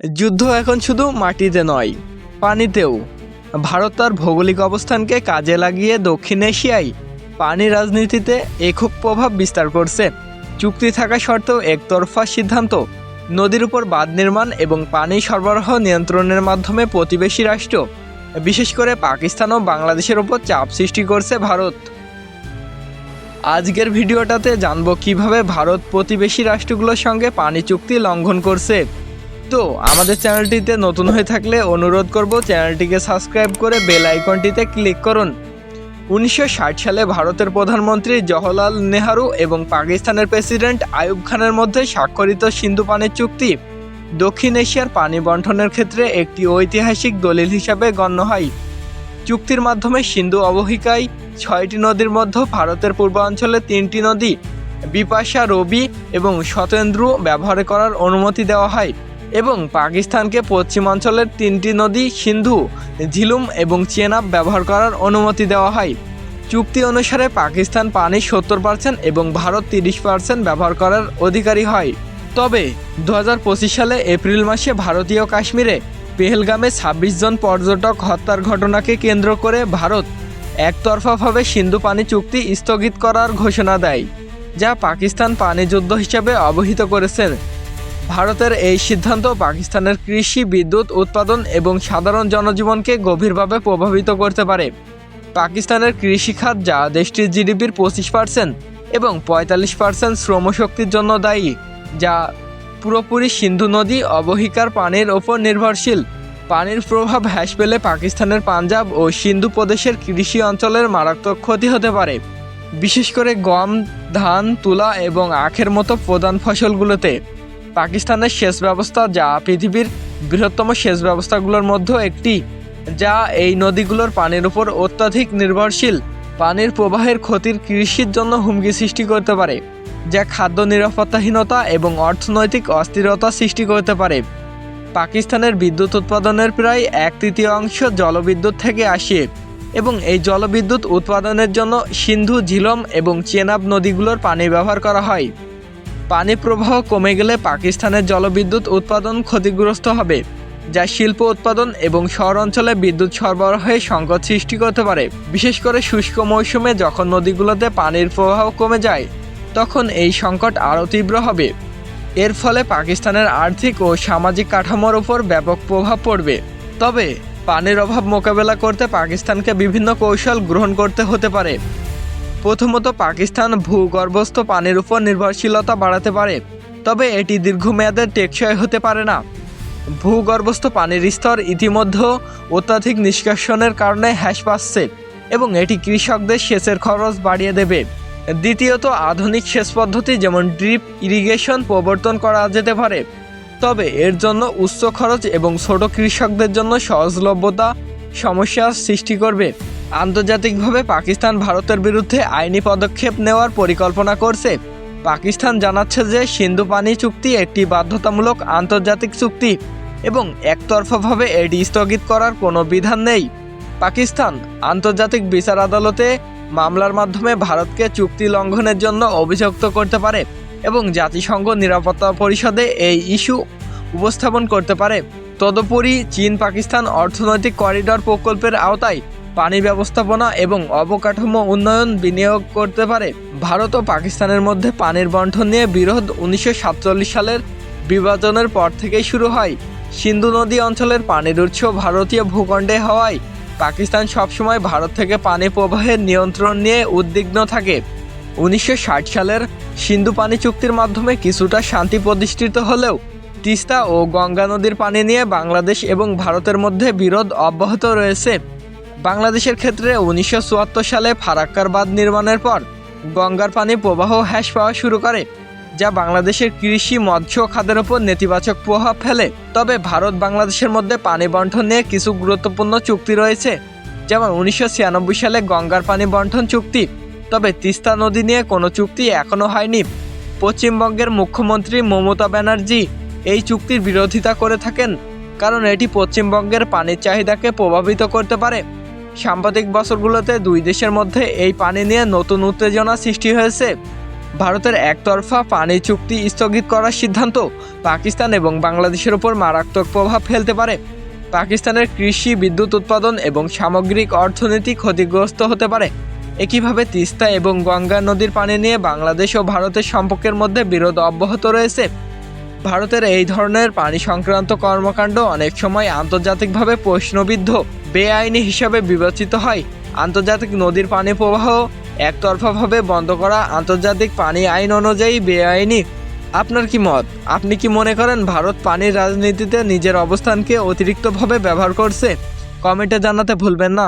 যুদ্ধ এখন শুধু মাটিতে নয়, পানিতেও। ভারত তার ভৌগোলিক অবস্থানকে কাজে লাগিয়ে দক্ষিণ এশিয়ায় পানি রাজনীতিতে একক প্রভাব বিস্তার করছে। চুক্তি থাকা সত্ত্বেও একতরফা সিদ্ধান্ত, নদীর উপর বাঁধ নির্মাণ এবং পানি সরবরাহ নিয়ন্ত্রণের মাধ্যমে প্রতিবেশী রাষ্ট্র, বিশেষ করে পাকিস্তান ও বাংলাদেশের উপর চাপ সৃষ্টি করছে ভারত। আজকের ভিডিওটাতে জানব কীভাবে ভারত প্রতিবেশী রাষ্ট্রগুলোর সঙ্গে পানি চুক্তি লঙ্ঘন করছে। তো আমাদের চ্যানেলটিতে নতুন হয়ে থাকলে অনুরোধ করব চ্যানেলটিকে সাবস্ক্রাইব করে বেল আইকনটিতে ক্লিক করুন। উনিশশো ষাট সালে ভারতের প্রধানমন্ত্রী জওহরলাল নেহরু এবং পাকিস্তানের প্রেসিডেন্ট আয়ুব খানের মধ্যে স্বাক্ষরিত সিন্ধু পানির চুক্তি দক্ষিণ এশিয়ার পানি বন্টনের ক্ষেত্রে একটি ঐতিহাসিক দলিল হিসাবে গণ্য হয়। চুক্তির মাধ্যমে সিন্ধু অবহিকায় ছয়টি নদীর মধ্যে ভারতের পূর্বাঞ্চলে তিনটি নদী বিপাশা রবি এবং শতেন্দ্রু ব্যবহার করার অনুমতি দেওয়া হয়। এবং পাকিস্তানকে পশ্চিমাঞ্চলের তিনটি নদী সিন্ধু, ঝিলুম এবং চেনাব ব্যবহার করার অনুমতি দেওয়া হয়। চুক্তি অনুসারে পাকিস্তান পানি সত্তর পার্সেন্ট এবং ভারত তিরিশ পার্সেন্ট ব্যবহার করার অধিকারী হয়। তবে দু হাজার পঁচিশ সালে এপ্রিল মাসে ভারতীয় কাশ্মীরে পেহেলগামে ছাব্বিশ জন পর্যটক হত্যার ঘটনাকে কেন্দ্র করে ভারত একতরফাভাবে সিন্ধু পানি চুক্তি স্থগিত করার ঘোষণা দেয়, যা পাকিস্তান পানি যুদ্ধ হিসাবে অবহিত করেছেন ভারতের এই সিদ্ধান্ত পাকিস্তানের কৃষি, বিদ্যুৎ, উৎপাদন এবং সাধারণ জনজীবনকে গভীরভাবে প্রভাবিত করতে পারে। পাকিস্তানের কৃষিখাত যা দেশটির জিডিপির পঁচিশ পার্সেন্ট এবং পঁয়তাল্লিশ পার্সেন্ট শ্রমশক্তির জন্য দায়ী, যা পুরোপুরি সিন্ধু নদী, অবহিকার পানির ওপর নির্ভরশীল। পানির প্রভাব হ্রাস পেলে পাকিস্তানের পাঞ্জাব ও সিন্ধু প্রদেশের কৃষি অঞ্চলের মারাত্মক ক্ষতি হতে পারে। বিশেষ করে গম, ধান, তুলা এবং আখের মতো প্রধান ফসলগুলোতে। পাকিস্তানের সেচ ব্যবস্থা, যা পৃথিবীর বৃহত্তম সেচ ব্যবস্থাগুলোর মধ্যে একটি, যা এই নদীগুলোর পানির উপর অত্যাধিক নির্ভরশীল। পানির প্রবাহের ক্ষতির কৃষির জন্য হুমকি সৃষ্টি করতে পারে, যা খাদ্য নিরাপত্তাহীনতা এবং অর্থনৈতিক অস্থিরতা সৃষ্টি করতে পারে। পাকিস্তানের বিদ্যুৎ উৎপাদনের প্রায় এক তৃতীয়াংশ জলবিদ্যুৎ থেকে আসে, এবং এই জলবিদ্যুৎ উৎপাদনের জন্য সিন্ধু, ঝিলম এবং চেনাব নদীগুলোর পানি ব্যবহার করা হয়। পানি প্রবাহ কমে গেলে পাকিস্তানের জলবিদ্যুৎ উৎপাদন ক্ষতিগ্রস্ত হবে, যা শিল্প উৎপাদন এবং শহর অঞ্চলে বিদ্যুৎ সরবরাহে সংকট সৃষ্টি করতে পারে। বিশেষ করে শুষ্ক মৌসুমে যখন নদীগুলোতে পানির প্রবাহ কমে যায়, তখন এই সংকট আরও তীব্র হবে। এর ফলে পাকিস্তানের আর্থিক ও সামাজিক কাঠামোর উপর ব্যাপক প্রভাব পড়বে। তবে পানির অভাব মোকাবেলা করতে পাকিস্তানকে বিভিন্ন কৌশল গ্রহণ করতে হতে পারে। প্রথমত পাকিস্তান ভূগর্ভস্থ পানির উপর নির্ভরশীলতা বাড়াতে পারে, তবে এটি দীর্ঘমেয়াদে টেকসই হতে পারে না। ভূগর্ভস্থ পানির স্তর ইতিমধ্যে অত্যাধিক নিষ্কাশনের কারণে হ্রাস পাচ্ছে এবং এটি কৃষকদের সেচের খরচ বাড়িয়ে দেবে। দ্বিতীয়ত, আধুনিক সেচ পদ্ধতি যেমন ড্রিপ ইরিগেশন প্রবর্তন করা যেতে পারে, তবে এর জন্য উচ্চ খরচ এবং ছোট কৃষকদের জন্য সহজলভ্যতা সমস্যার সৃষ্টি করবে। আন্তর্জাতিকভাবে পাকিস্তান ভারতের বিরুদ্ধে আইনি পদক্ষেপ নেওয়ার পরিকল্পনা করছে। পাকিস্তান জানাচ্ছে যে সিন্ধু পানি চুক্তি একটি বাধ্যতামূলক আন্তর্জাতিক চুক্তি এবং একতরফাভাবে এটি স্থগিত করার কোনো বিধান নেই। পাকিস্তান আন্তর্জাতিক বিচার আদালতে মামলার মাধ্যমে ভারতকে চুক্তি লঙ্ঘনের জন্য অভিযুক্ত করতে পারে এবং জাতিসংঘ নিরাপত্তা পরিষদে এই ইস্যু উপস্থাপন করতে পারে। তদুপরি চীন পাকিস্তান অর্থনৈতিক করিডর প্রকল্পের আওতায় পানি ব্যবস্থাপনা এবং অবকাঠামো উন্নয়ন বিনিয়োগ করতে পারে। ভারত ও পাকিস্তানের মধ্যে পানির বন্টন নিয়ে বিরোধ উনিশশো সাতচল্লিশ সালের বিভাজনের পর থেকেই শুরু হয়। সিন্ধু নদী অঞ্চলের পানির উৎস ভারতীয় ভূখণ্ডে হওয়ায় পাকিস্তান সবসময় ভারত থেকে পানি প্রবাহের নিয়ন্ত্রণ নিয়ে উদ্বিগ্ন থাকে। উনিশশো ষাট সালের সিন্ধু পানি চুক্তির মাধ্যমে কিছুটা শান্তি প্রতিষ্ঠিত হলেও তিস্তা ও গঙ্গা নদীর পানি নিয়ে বাংলাদেশ এবং ভারতের মধ্যে বিরোধ অব্যাহত রয়েছে। বাংলাদেশের ক্ষেত্রে উনিশশো চুয়াত্তর সালে ফারাক্কার বাঁধ নির্মাণের পর গঙ্গার পানি প্রবাহ হ্রাস পাওয়া শুরু করে, যা বাংলাদেশের কৃষি, মৎস্য খাদের ওপর নেতিবাচক প্রভাব ফেলে। তবে ভারত বাংলাদেশের মধ্যে পানি বন্টন নিয়ে কিছু গুরুত্বপূর্ণ চুক্তি রয়েছে, যেমন উনিশশো ছিয়ানব্বই সালে গঙ্গার পানি বন্টন চুক্তি। তবে তিস্তা নদী নিয়ে কোনো চুক্তি এখনও হয়নি। পশ্চিমবঙ্গের মুখ্যমন্ত্রী মমতা ব্যানার্জি এই চুক্তির বিরোধিতা করে থাকেন, কারণ এটি পশ্চিমবঙ্গের পানির চাহিদাকে প্রভাবিত করতে পারে। সাম্প্রতিক বছরগুলোতে দুই দেশের মধ্যে এই পানি নিয়ে নতুন উত্তেজনা সৃষ্টি হয়েছে। ভারতের একতরফা পানি চুক্তি স্থগিত করার সিদ্ধান্ত পাকিস্তান এবং বাংলাদেশের উপর মারাত্মক প্রভাব ফেলতে পারে। পাকিস্তানের কৃষি, বিদ্যুৎ উৎপাদন এবং সামগ্রিক অর্থনীতি ক্ষতিগ্রস্ত হতে পারে। একইভাবে তিস্তা এবং গঙ্গা নদীর পানি নিয়ে বাংলাদেশ ও ভারতের সম্পর্কের মধ্যে বিরোধ অব্যাহত রয়েছে। ভারতের এই ধরনের পানি সংক্রান্ত কর্মকাণ্ড অনেক সময় আন্তর্জাতিকভাবে প্রশ্নবিদ্ধ। বেআইনি হিসাবে বিবেচিত হয়। আন্তর্জাতিক নদীর পানি প্রবাহ একতরফাভাবে বন্ধ করা আন্তর্জাতিক পানি আইন অনুযায়ী বেআইনি। আপনার কি মত? আপনি কি মনে করেন ভারত পানির রাজনীতিতে নিজের অবস্থানকে অতিরিক্তভাবে ব্যবহার করছে? কমেন্টে জানাতে ভুলবেন না।